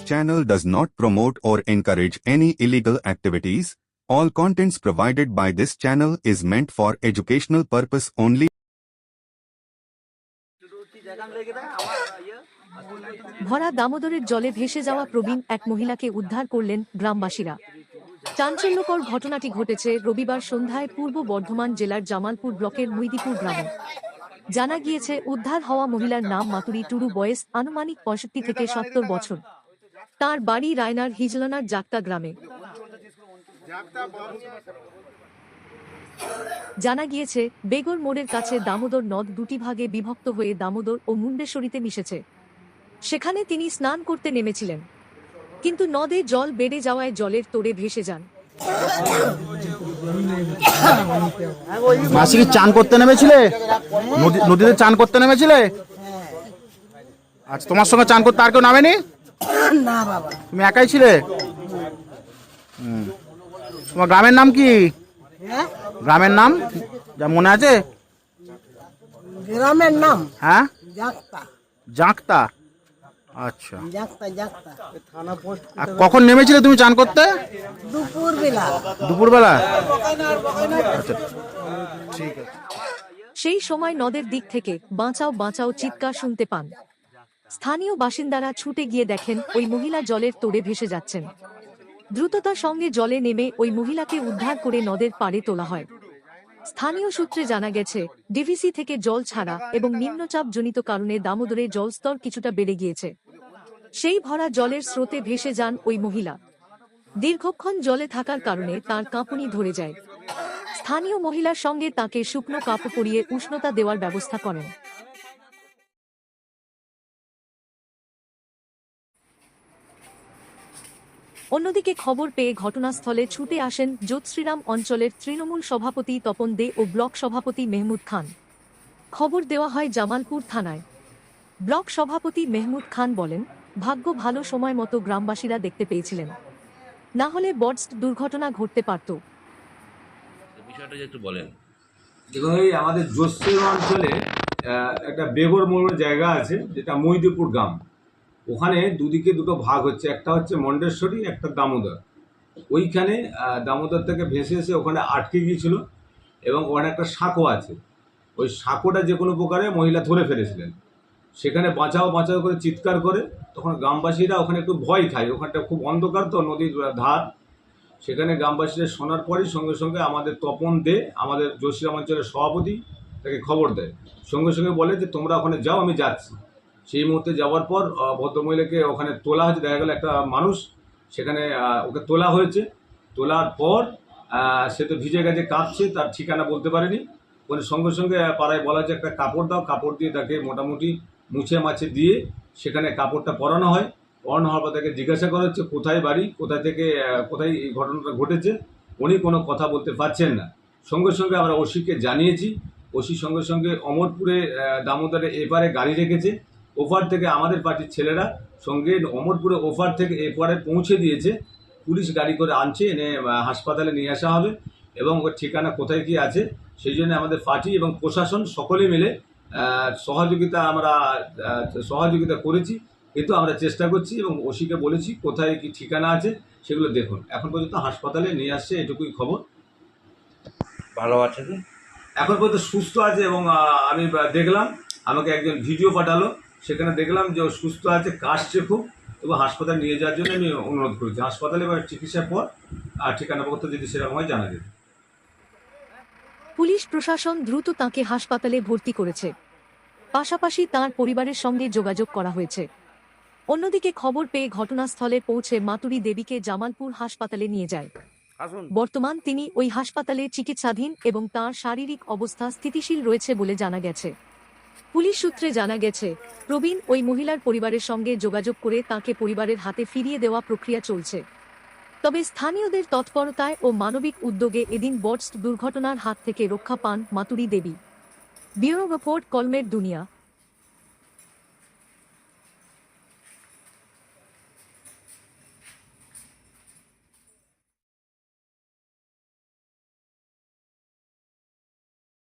channel does not promote or encourage any illegal activities. All contents provided by this channel is meant for educational purpose only. ভরা দামোদরের জলে ভেসে যাওয়া প্রবীণ এক মহিলাকে উদ্ধার করলেন গ্রামবাসীরা চাঞ্চল্যকর ঘটনাটি ঘটেছে রবিবার সন্ধ্যায় পূর্ব বর্ধমান জেলার জামালপুর ব্লকের মুইদিপুর গ্রামে জানা গিয়েছে, উদ্ধার হওয়া মহিলার নাম মাতুরি, টুরু বয়স আনুমানিক পঁয়ষট্টি থেকে সত্তর বছর তার বাড়ি রায়নার হিজলানার জাক্তা গ্রামে। জানা গিয়েছে, বেগর মোড়ের কাছে দামোদর নদ দুটি ভাগে বিভক্ত হয়ে দামোদর ও মুন্ডেশ্বরীতে মিশেছে। সেখানে তিনি স্নান করতে নেমেছিলেন। কিন্তু নদে জল বেড়ে যাওয়ায় জলের তোড়ে ভেসে যান। মাসি চান করতে নেমেছিলে? নদী- নদীতে চান করতে নেমেছিলে? আচ্ছা তোমার সঙ্গে চান করতে আর কেউ নামেনি? না বাবা। তুমি একাই ছিলে? হুম। তোমার গ্রামের নাম কি? হ্যাঁ? গ্রামের নাম? যা মনে আছে? গ্রামের নাম? হ্যাঁ? জাক্তা জাঁকতা আচ্ছা। জাক্তা জাক্তা আর কখন নেমেছিলে তুমি চান করতে? দুপুর বেলা দুপুরবেলা? আচ্ছা। ঠিক আছে সেই সময় নদের দিক থেকে বাঁচাও বাঁচাও চিৎকার শুনতে পান। স্থানীয় বাসিন্দারা ছুটে গিয়ে দেখেন ওই মহিলা জলের তোড়ে ভেসে যাচ্ছেন। দ্রুততার সঙ্গে জলে নেমে ওই মহিলাকে উদ্ধার করে নদের পাড়ে তোলা হয়। স্থানীয় সূত্রে জানা গেছে, ডিভিসি থেকে জল ছাড়া এবং নিম্নচাপ জনিত কারণে দামোদরে জলস্তর কিছুটা বেড়ে গিয়েছে। সেই ভরা জলের স্রোতে ভেসে যান ওই মহিলা। দীর্ঘক্ষণ জলে থাকার কারণে তার কাঁপুনি ধরে যায়। স্থানীয় মহিলার সঙ্গে তাকে শুকনো কাপড় পরিয়ে উষ্ণতা দেওয়ার ব্যবস্থা করেন। অন্যদিকে খবর পেয়ে ঘটনাস্থলে ছুটে আসেন জ্যোৎশ্রীরাম অঞ্চলের তৃণমূল সভাপতি তপন দে ও ব্লক সভাপতি মেহমুদ খান। খবর দেওয়া হয় জামালপুর থানায়। ব্লক সভাপতি মেহমুদ খান বলেন ভাগ্য ভালো সময় মতো গ্রামবাসীরা দেখতে পেয়েছিলেন। না হলে বটস দুর্ঘটনা ঘটতে পারত। বিষয়টা একটু বলেন। দেখুন এই আমাদের জোসের অঞ্চলে একটা বেগর মোড়ের জায়গা আছে যেটা মহিদিপুর গ্রাম। ওখানে দুদিকে দুটো ভাগ হচ্ছে, একটা হচ্ছে মন্ডেশ্বরী একটা দামোদর। ওইখানে দামোদর থেকে ভেসে এসে ওখানে আটকে গিয়েছিল এবং ওখানে একটা সাঁকো আছে। ওই সাঁকোটা যে কোনো প্রকারে মহিলা ধরে ফেলেছিলেন। সেখানে বাঁচাও বাঁচাও করে চিৎকার করে তখন গ্রামবাসীরা ওখানে একটু ভয় খায়। ওখানটা খুব অন্ধকার তো, নদীর ধার। সেখানে গ্রামবাসীরা শোনার পরই সঙ্গে সঙ্গে আমাদের তপন দে, আমাদের জোশিরাম অঞ্চলের সভাপতি, তাকে খবর দেয়। সঙ্গে সঙ্গে বলে যে, তোমরা ওখানে যাও, আমি যাচ্ছি। সেই মুহূর্তে যাওয়ার পর ভদ্রমহিলাকে ওখানে তোলা হয়েছে, দেখা গেল একটা মানুষ, সেখানে ওকে তোলা হয়েছে। তোলার পর সে তো ভিজে গেছে, কাঁপছে, তার ঠিকানা বলতে পারেনি। ওখানে সঙ্গে সঙ্গে পাড়ায় বলা হচ্ছে একটা কাপড় দাও, কাপড় দিয়ে তাকে মোটামুটি মুছে মাছে দিয়ে সেখানে কাপড়টা পরানো হয়। পরানো হওয়ার পর তাকে জিজ্ঞাসা করা হচ্ছে, কোথায় বাড়ি, কোথায় থেকে কোথায় এই ঘটনাটা ঘটেছে? উনি কোনো কথা বলতে পারছেন না। সঙ্গে সঙ্গে আমরা ওসিকে জানিয়েছি। ওসি সঙ্গে সঙ্গে অমরপুরে দামোদরে এপারে গাড়ি রেখেছে। ওপার থেকে আমাদের পার্টির ছেলেরা সঙ্গে অমরপুরে ওপার থেকে এপারে পৌঁছে দিয়েছে। পুলিশ গাড়ি করে আনছে এনে হাসপাতালে নিয়ে আসা হবে এবং ওর ঠিকানা কোথায় কি আছে সেই জন্য আমাদের পার্টি এবং প্রশাসন সকলে মিলে সহযোগিতা আমরা সহযোগিতা করেছি। কিন্তু আমরা চেষ্টা করছি এবং ওসিকে বলেছি কোথায় কি ঠিকানা আছে সেগুলো দেখুন। এখন পর্যন্ত হাসপাতালে নিয়ে আসছে এটুকুই খবর। ভালো আছে এখন পর্যন্ত সুস্থ আছে এবং আমি দেখলাম আমাকে একজন ভিডিও পাঠালো। সেখানে দেখলাম যে ও সুস্থ আছে কাশছে খুব এবং হাসপাতালে নিয়ে যাওয়ার জন্য আমি অনুরোধ করেছি। হাসপাতালে বা চিকিৎসার পর আর ঠিকানাপত্র যদি সেরকম হয় জানা যাবে পুলিশ প্রশাসন দ্রুত তাকে হাসপাতালে ভর্তি করেছে। পাশাপাশি তার পরিবারের সঙ্গে যোগাযোগ করা হয়েছে। অন্যদিকে খবর পেয়ে ঘটনাস্থলে পৌঁছে মাতুরি দেবীকে জামালপুর হাসপাতালে নিয়ে যায়। বর্তমান তিনি ওই হাসপাতালে চিকিৎসাধীন এবং তার শারীরিক অবস্থা স্থিতিশীল রয়েছে বলে জানা গেছে। পুলিশ সূত্রে জানা গেছে, প্রবীণ ওই মহিলার পরিবারের সঙ্গে যোগাযোগ করে তাকে পরিবারের হাতে ফিরিয়ে দেওয়া প্রক্রিয়া চলছে। তবে স্থানীয়দের তৎপরতায় ও মানবিক উদ্যোগে এদিন বটস দুর্ঘটনার হাত থেকে রক্ষা পান মাতুরি দেবী। ব্যুরো রিপোর্ট কলমের দুনিয়া।